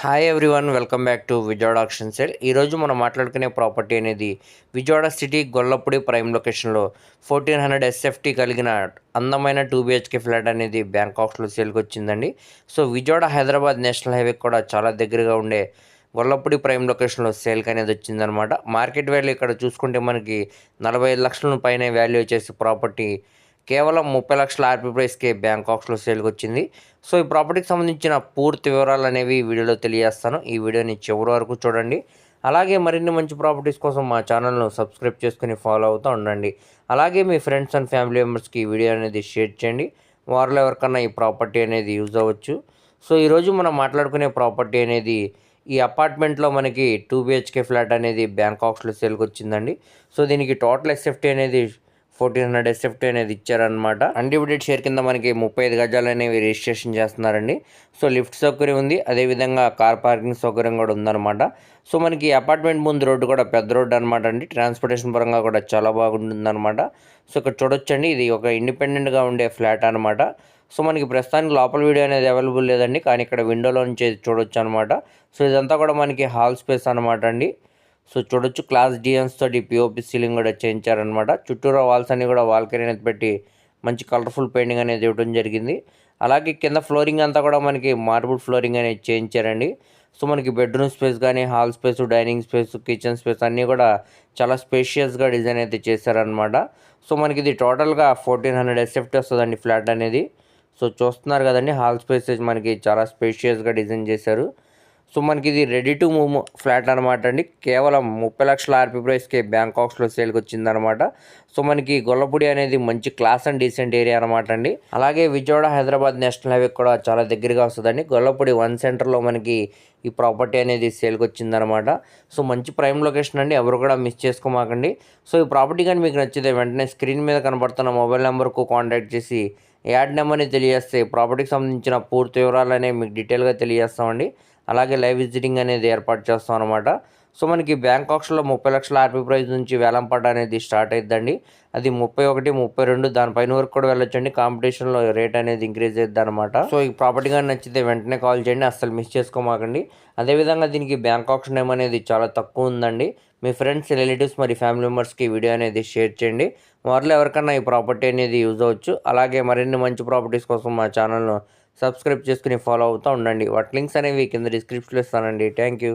Hi everyone welcome back to Vijayawada auction sale ఈరోజు మనం మాట్లాడుకునే ప్రాపర్టీ అనేది విజయవాడ సిటీ గొల్లపూడి ప్రైమ్ లొకేషన్లో fourteen hundred S F T కలిగిన అందమైన two B H K flat అనేది బ్యాంకాక్స్లో సేల్కి వచ్చిందండి. So Vijayawada Hyderabad national highway కూడా చాలా దగ్గరగా ఉండే గొల్లపూడి ప్రైమ్ లొకేషన్లో సేల్కి అనేది వచ్చిందనమాట మార్కెట్ వాల్యూ ఇక్కడ చూసుకుంటే మనకి నలభై ఐదు లక్షల పైన వాల్యూ వచ్చేసి ప్రాపర్టీ కేవలం ముప్పై లక్షల ఆర్పీ ప్రైస్కే బ్యాంకాక్స్లో సేల్కి వచ్చింది సో ఈ ప్రాపర్టీకి సంబంధించిన పూర్తి వివరాలు అనేవి ఈ వీడియోలో తెలియజేస్తాను. ఈ వీడియోని చివరి వరకు చూడండి. అలాగే మరిన్ని మంచి ప్రాపర్టీస్ కోసం మా ఛానల్ను సబ్స్క్రైబ్ చేసుకుని ఫాలో అవుతూ ఉండండి. అలాగే మీ ఫ్రెండ్స్ అండ్ ఫ్యామిలీ మెంబర్స్కి ఈ వీడియో అనేది షేర్ చేయండి. వారిలో ఎవరికన్నా ఈ ప్రాపర్టీ అనేది యూజ్ అవ్వచ్చు. సో ఈరోజు మనం మాట్లాడుకునే ప్రాపర్టీ అనేది ఈ అపార్ట్మెంట్లో మనకి టూ బిహెచ్కే ఫ్లాట్ అనేది బ్యాంకాక్స్లో సేల్కి వచ్చిందండి సో దీనికి టోటల్ ఎస్ఎఫ్టీ అనేది fourteen hundred S F T అనేది ఇచ్చారనమాట అన్డివిడెడ్ షేర్ కింద మనకి ముప్పై ఐదు గజాలు అనేవి రిజిస్ట్రేషన్ చేస్తున్నారండి. సో లిఫ్ట్ సౌకర్యం ఉంది. అదేవిధంగా కార్ పార్కింగ్ సౌకర్యం కూడా ఉందన్నమాట. సో మనకి అపార్ట్మెంట్ ముందు రోడ్డు కూడా పెద్ద రోడ్డు అనమాట అండి. ట్రాన్స్పోర్టేషన్ పరంగా కూడా చాలా బాగుంటుందన్నమాట. సో ఇక్కడ చూడొచ్చండి. ఇది ఒక ఇండిపెండెంట్గా ఉండే ఫ్లాట్ అనమాట సో మనకి ప్రస్తుతానికి లోపల వీడియో అనేది అవైలబుల్ లేదండి. కానీ ఇక్కడ విండోలో నుంచి చూడొచ్చు అనమాట సో ఇదంతా కూడా మనకి హాల్ స్పేస్ అనమాట అండి. సో చూడొచ్చు క్లాస్ డిఎన్స్ తోటి పిఓపి సీలింగ్ కూడా చేయించారనమాట చుట్టూరా వాల్స్ అన్ని కూడా వాల్కరీ అనేది పెట్టి మంచి కలర్ఫుల్ పెయింటింగ్ అనేది ఇవ్వడం జరిగింది. అలాగే కింద ఫ్లోరింగ్ అంతా కూడా మనకి మార్బుల్ ఫ్లోరింగ్ అనేది చేయించారండి సో మనకి బెడ్రూమ్ స్పేస్ కానీ hall space dining space kitchen space అన్నీ కూడా చాలా స్పేషియస్గా డిజైన్ అయితే చేశారనమాట సో మనకి ఇది టోటల్గా fourteen hundred S F T వస్తుందండి ఫ్లాట్ అనేది. సో చూస్తున్నారు కదండి హాల్ స్పేస్ మనకి చాలా స్పేషియస్గా డిజైన్ చేశారు. సో మనకి ఇది రెడీ టు మూవ్ ఫ్లాట్ అనమాట అండి. కేవలం ముప్పై లక్షల ఆర్పీ ప్రైస్కే బ్యాంకాక్స్లో సేల్కి వచ్చిందనమాట సో మనకి గొల్లపూడి అనేది మంచి క్లాస్ అండ్ డీసెంట్ ఏరియా అనమాట అండి. అలాగే విజయవాడ హైదరాబాద్ నేషనల్ హైవే కూడా చాలా దగ్గరగా వస్తుందండి. గొల్లపూడి వన్ సెంటర్లో మనకి ఈ ప్రాపర్టీ అనేది సేల్కి వచ్చిందనమాట సో మంచి ప్రైమ్ లొకేషన్ అండి. ఎవరు కూడా మిస్ చేసుకోమాకండి. సో ఈ ప్రాపర్టీ కానీ మీకు నచ్చితే వెంటనే స్క్రీన్ మీద కనబడుతున్న మొబైల్ నెంబర్కు కాంటాక్ట్ చేసి యాడ్ నెంబర్ని తెలియజేస్తే ప్రాపర్టీకి సంబంధించిన పూర్తి వివరాలనే మీకు డీటెయిల్గా తెలియజేస్తామండి. అలాగే లైవ్ విజిటింగ్ అనేది ఏర్పాటు చేస్తాం అనమాట సో మనకి బ్యాంకాక్స్లో ముప్పై లక్షల ఆర్పీ ప్రైజ్ నుంచి వేలంపాట అనేది స్టార్ట్ అయిద్దండి. అది ముప్పై ఒకటి ముప్పై రెండు దానిపైన వరకు కూడా వెళ్ళొచ్చండి. కాంపిటీషన్లో రేట్ అనేది ఇంక్రీజ్ అవుద్ది అనమాట సో ఈ ప్రాపర్టీ కానీ నచ్చితే వెంటనే కాల్ చేయండి. అస్సలు మిస్ చేసుకోమాకండి. అదేవిధంగా దీనికి బ్యాంక్ నేమ్ అనేది చాలా తక్కువ ఉందండి. మీ ఫ్రెండ్స్ రిలేటివ్స్ మరి ఫ్యామిలీ మెంబర్స్కి వీడియో అనేది షేర్ చేయండి. వారిలో ఎవరికన్నా ఈ ప్రాపర్టీ అనేది యూజ్ అవ్వచ్చు. అలాగే మరిన్ని మంచి ప్రాపర్టీస్ కోసం మా ఛానల్ను సబ్స్క్రైబ్ చేసుకుని ఫాలో అవుతూ ఉండండి. వాటి లింక్స్ అనేవి కింద డిస్క్రిప్షన్లో ఇస్తానండి. Thank you.